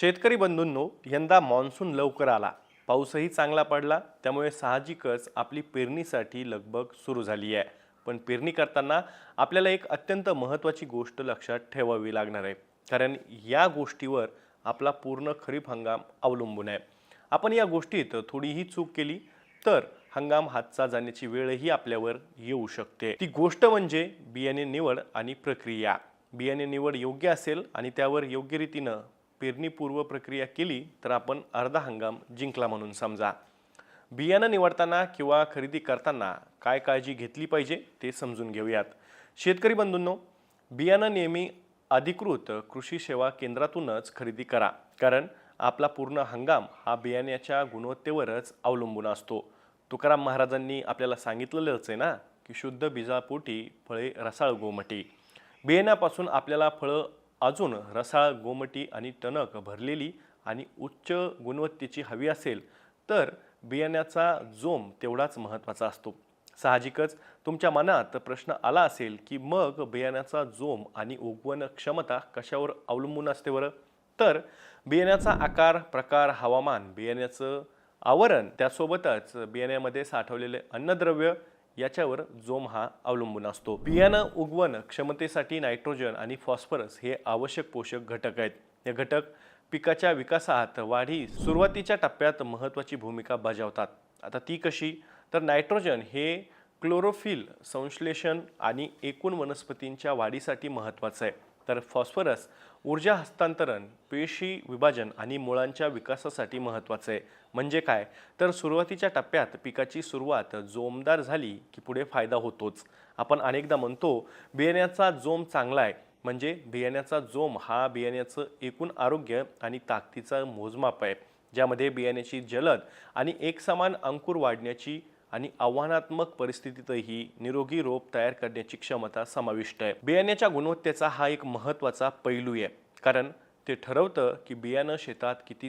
शेतकरी बंधूंनो यंदा मान्सून लवकर आला. पाऊसही चांगला पडला. त्यामुळे साहजिकच आपली पेरणीसाठी लगबग सुरू झाली आहे. पण पेरणी करताना आपल्याला एक अत्यंत महत्त्वाची गोष्ट लक्षात ठेवावी लागणार आहे. कारण या गोष्टीवर आपला पूर्ण खरीप हंगाम अवलंबून आहे. आपण या गोष्टीत थोडीही चूक केली तर हंगाम हातचा जाण्याची वेळही आपल्यावर येऊ शकते. ती गोष्ट म्हणजे बियाणे निवड आणि प्रक्रिया. बियाणे निवड योग्य असेल आणि त्यावर योग्य रीतीनं पेरणीपूर्व प्रक्रिया केली तर आपण अर्धा हंगाम जिंकला म्हणून समजा. बियाणं निवडताना किंवा खरेदी करताना काय काळजी घेतली पाहिजे ते समजून घेऊयात. शेतकरी बंधूंनो बियाणं नेहमी अधिकृत कृषी सेवा केंद्रातूनच खरेदी करा. कारण आपला पूर्ण हंगाम हा बियाण्याच्या गुणवत्तेवरच अवलंबून असतो. तुकाराम महाराजांनी आपल्याला सांगितलेलंच आहे ना की शुद्ध बीजापोटी फळे रसाळ गोमटी. बियाण्यापासून आपल्याला फळं अजून रसाळ गोमटी आणि टणक भरलेली आणि उच्च गुणवत्तेची हवी असेल तर बियाण्याचा जोम तेवढाच महत्त्वाचा असतो. साहजिकच तुमच्या मनात प्रश्न आला असेल की मग बियाण्याचा जोम आणि उगवण क्षमता कशावर अवलंबून असते बरं? तर बियाण्याचा आकार प्रकार हवामान बियाण्याचं आवरण त्यासोबतच बियाण्यामध्ये साठवलेले अन्नद्रव्य याच्यावर जोम हा अवलंबून असतो. बियाणं उगवण क्षमतेसाठी नायट्रोजन आणि फॉस्फरस हे आवश्यक पोषक घटक आहेत. हे घटक पिकाच्या विकासात वाढी सुरुवातीच्या टप्प्यात महत्त्वाची भूमिका बजावतात. आता ती कशी? तर नायट्रोजन हे क्लोरोफिल संश्लेषण आणि एकूण वनस्पतींच्या वाढीसाठी महत्त्वाचं आहे. तर फॉस्फरस ऊर्जा हस्तांतरण पेशी विभाजन आणि मुळांच्या विकासासाठी महत्त्वाचं. आहे म्हणजे काय? तर सुरुवातीच्या टप्प्यात पिकाची सुरुवात जोमदार झाली की पुढे फायदा होतोच. आपण अनेकदा म्हणतो बियाण्याचा जोम चांगला आहे म्हणजे बियाण्याचा जोम हा बियाण्याचं एकूण आरोग्य आणि ताकदीचा मोजमाप आहे. ज्यामध्ये बियाण्याची जलद आणि एकसमान अंकुर वाढण्याची आणि आव्हानात्मक परिस्थितीतही निरोगी रोप तयार करण्याची क्षमता समाविष्ट आहे. बियाण्याच्या गुणवत्तेचा हा एक महत्त्वाचा पैलू आहे. कारण ते ठरवतं की बियाणं शेतात किती